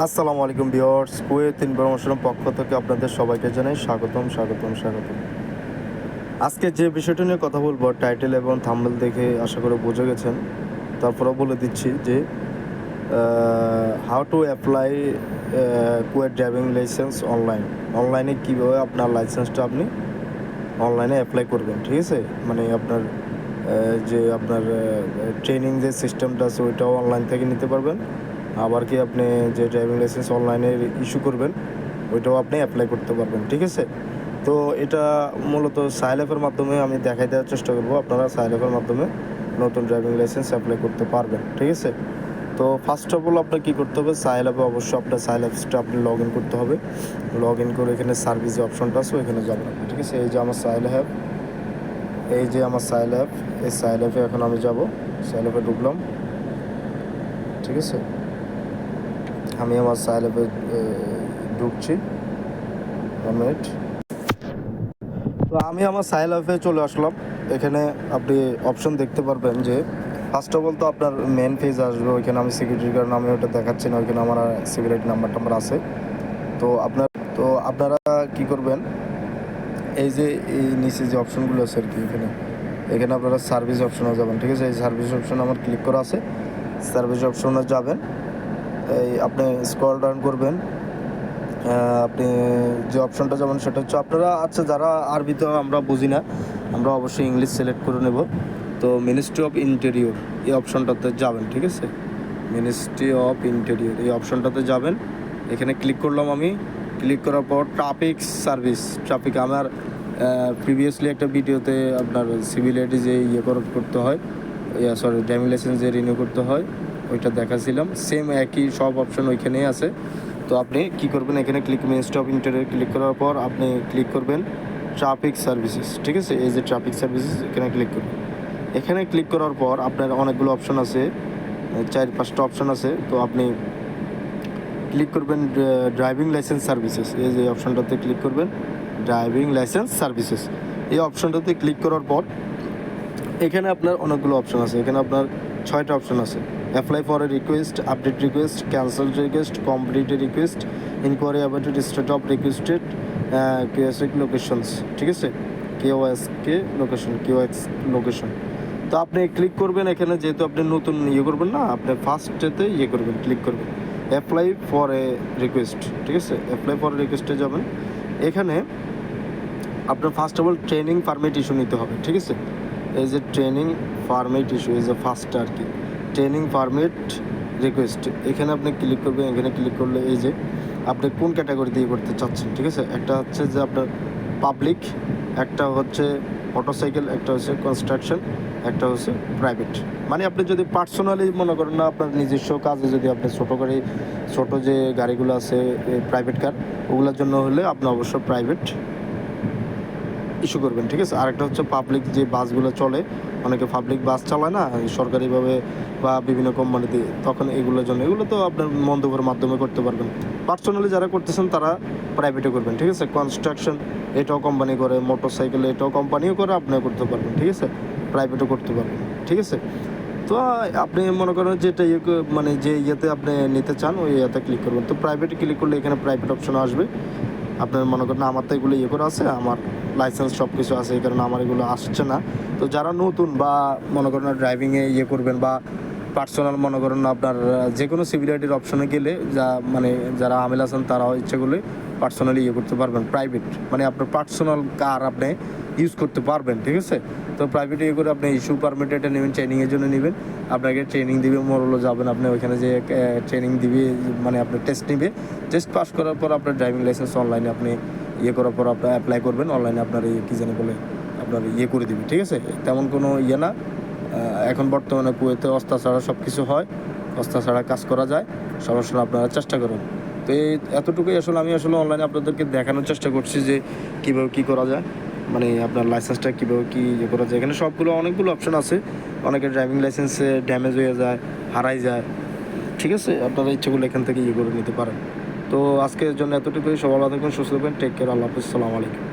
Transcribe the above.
আসসালামু আলাইকুম বিয়ার্স কুয়েত ইনফরমেশনের পক্ষ থেকে আপনাদের সবাইকে জানাই স্বাগতম স্বাগতম স্বাগতম। আজকে যে বিষয়টা নিয়ে কথা বলব, টাইটেল এবং থাম্বল দেখে আশা করে বুঝে গেছেন। তারপরেও বলে দিচ্ছি যে how to apply Kuwait driving licence online অনলাইনে কীভাবে আপনার লাইসেন্সটা আপনি অনলাইনে অ্যাপ্লাই করবেন, ঠিক আছে? মানে আপনার যে আপনার ট্রেনিং যে সিস্টেমটা আছে, ওইটাও অনলাইন থেকে নিতে পারবেন। আবার কি আপনি যে ড্রাইভিং লাইসেন্স অনলাইনে ইস্যু করবেন, ওইটাও আপনি অ্যাপ্লাই করতে পারবেন, ঠিক আছে? তো এটা মূলত সাইলেফের মাধ্যমে আমি দেখাই দেওয়ার চেষ্টা করব, আপনারা সাইলেফের মাধ্যমে নতুন ড্রাইভিং লাইসেন্স অ্যাপ্লাই করতে পারবেন, ঠিক আছে? তো ফার্স্ট অফ অল আপনার কী করতে হবে সাইল অ্যাপে অবশ্যই আপনার সাইল অ্যাপসটা আপনি লগ ইন করতে হবে। লগ ইন করে এখানে সার্ভিস অপশনটা আছে, ওইখানে যাবেন ঠিক আছে? এই যে আমার সাইল অ্যাপ এই যে আমার সাইল অ্যাপ এই সাইল অ্যাপে এখন আমি যাব সাইল অ্যাপে ঢুকলাম, ঠিক আছে? আমি আমার সাইল অ্যাপে ঢুকছি। মিনিট তো আমি আমার সাইল অ্যাপে চলে আসলাম। এখানে আপনি অপশন দেখতে পারবেন যে ফার্স্ট অফ অল তো আপনার মেন পেজ আসবে, ওইখানে আমি সিকিউরিটির কারণে আমি ওটা দেখাচ্ছি না, ওইখানে আমার সিকিউরিটি নাম্বার টাম্বার আছে। তো আপনার, তো আপনারা কি করবেন, এই যে, এই নিচে যে অপশনগুলো আছে আর কি এখানে এখানে আপনারা সার্ভিস অপশনে যাবেন, ঠিক আছে? এই সার্ভিস অপশন আমার ক্লিক করা আছে। সার্ভিস অপশনে যাবেন। এই আপনি স্ক্রল ডাউন করবেন। আপনি যে অপশনটা যেমন সেটা হচ্ছে আপনারা আচ্ছা যারা আরবিতে আমরা বুঝি না, আমরা অবশ্যই ইংলিশ সিলেক্ট করে নেব। তো মিনিস্ট্রি অফ ইন্টেরিয়র এই অপশনটাতে যাবেন, ঠিক আছে? মিনিস্ট্রি অফ ইন্টেরিয়র এই অপশনটাতে যাবেন। এখানে ক্লিক করলাম আমি। ক্লিক করার পর ট্রাফিক সার্ভিস ট্রাফিক আমার প্রিভিয়াসলি একটা ভিডিওতে আপনার সিভিল সিভিলিটি যে ইয়ে কর- করতে হয় সরি ড্রাইভিং লাইসেন্স যে রিনিউ করতে হয় ওইটা দেখাছিলাম। সেম একই সব অপশন ওইখানেই আছে। তো আপনি কি করবেন? এখানে click ministry of interior click করার পর আপনি ক্লিক করবেন ট্রাফিক সার্ভিসেস ঠিক আছে? এই যে ট্রাফিক সার্ভিসেস এখানে ক্লিক করবেন। এখানে ক্লিক করার পর আপনার অনেকগুলো অপশন আছে, চার পাঁচটা অপশন আছে। তো আপনি ক্লিক করবেন ড্রাইভিং লাইসেন্স সার্ভিসেস এই যে অপশনটাতে ক্লিক করবেন ড্রাইভিং লাইসেন্স সার্ভিসেস এই অপশনটাতে ক্লিক করার পর এখানে আপনার অনেকগুলো অপশন আছে। এখানে আপনার ছয়টা অপশন আছে। Apply for a request update request cancel request complete request inquiry about state of requested কিউএসএক locations ঠিক আছে? কে লোকেশন কিউএক্স লোকেশন তো আপনি ক্লিক করবেন, এখানে যেহেতু আপনি নতুন ইয়ে করবেন না, আপনি ফার্স্টেতে ইয়ে করবেন ক্লিক করবেন। অ্যাপ্লাই ফর এ রিকোয়েস্ট ঠিক আছে? অ্যাপ্লাই ফর রিকোয়েস্টে যাবেন। এখানে আপনার first of all training permit issue নিতে হবে, ঠিক আছে? এই যে ট্রেনিং পারমিট ইস্যু এই যে ফার্স্ট আর কি। ট্রেনিং পারমিট রিকোয়েস্ট এখানে আপনি ক্লিক করবেন, এখানে ক্লিক করলে এই যে আপনি কোন ক্যাটাগরি দিয়ে করতে চাচ্ছেন, ঠিক আছে? একটা হচ্ছে যে আপনার পাবলিক একটা হচ্ছে মোটরসাইকেল একটা হচ্ছে কনস্ট্রাকশন একটা হচ্ছে প্রাইভেট মানে আপনি যদি পার্সোনালি মনে করেন না, আপনার নিজস্ব কাজে যদি আপনি ছোটো গাড়ি ছোটো যে গাড়িগুলো আছে প্রাইভেট কার ওগুলোর জন্য হলে আপনি অবশ্য প্রাইভেট ইস্যু করবেন, ঠিক আছে? আরেকটা হচ্ছে পাবলিক যে বাসগুলো চলে, অনেকে পাবলিক বাস চালায় না সরকারিভাবে বা বিভিন্ন কোম্পানিতে তখন এগুলোর জন্য, এগুলো তো আপনার মন্তব্যের মাধ্যমে করতে পারবেন। পার্সোনালি যারা করতেছেন, তারা প্রাইভেটে করবেন, ঠিক আছে? কনস্ট্রাকশন এটাও কোম্পানি করে মোটর সাইকেল এটাও কোম্পানিও করে, আপনিও করতে পারবেন, ঠিক আছে? প্রাইভেটও করতে পারবেন, ঠিক আছে? তো আপনি মনে করেন যেটা ইয়ে মানে যে ইয়েতে আপনি নিতে চান, ওই ইয়েতে ক্লিক করবেন। তো প্রাইভেটে ক্লিক করলে এখানে প্রাইভেট অপশন আসবে। আপনার মনে করেন আমার তো এগুলো ইয়ে করা আছে, আমার লাইসেন্স সব কিছু আছে, এই কারণে আমার এগুলো আসছে না। তো যারা নতুন বা মনে করেন ড্রাইভিংয়ে ইয়ে করবেন বা পার্সোনাল মনে করেন আপনার যে কোনো সিভিলিটির অপশনে গেলে যা মানে যারা আমেল আছেন তারাও ইচ্ছে করলে পার্সোনালি ইয়ে করতে পারবেন প্রাইভেট মানে আপনার পার্সোনাল কার আপনি ইউজ করতে পারবেন, ঠিক আছে? তো প্রাইভেট ইয়ে করে আপনি ইস্যু পারমিট এটা নেবেন ট্রেনিংয়ের জন্য নেবেন। আপনাকে ট্রেনিং দিবে মরলো যাবেন আপনি ওইখানে যে ট্রেনিং দিবে মানে আপনার টেস্ট নিবে। টেস্ট পাস করার পর আপনার ড্রাইভিং লাইসেন্স অনলাইনে আপনি ইয়ে করার পর আপনার অ্যাপ্লাই করবেন অনলাইনে আপনার এই কী জানি বলে আপনার ইয়ে করে দিবে, ঠিক আছে? তেমন কোনো ইয়ে না। এখন বর্তমানে কুয়েতে অস্তা ছাড়া সব কিছু হয় অস্তা ছাড়া কাজ করা যায়। সমস্যা আপনারা চেষ্টা করুন। তো এই এতটুকুই আসলে আমি আসলে অনলাইনে আপনাদেরকে দেখানোর চেষ্টা করছি যে কীভাবে কী করা যায়। মানে আপনার লাইসেন্সটা কীভাবে কী ইয়ে করা যায়। এখানে সবগুলো অনেকগুলো অপশন আছে। অনেকের ড্রাইভিং লাইসেন্সে ড্যামেজ হয়ে যায়, হারাই যায়। ঠিক আছে? আপনারা ইচ্ছেগুলো এখান থেকে ইয়ে করে নিতে পারেন। তো আজকের জন্য এতটুকুই। সবাই ভালো থাকবেন, সুস্থ থাকবেন। টেক কেয়ার আল্লাহ হাফিজ। সালাম আলাইকুম।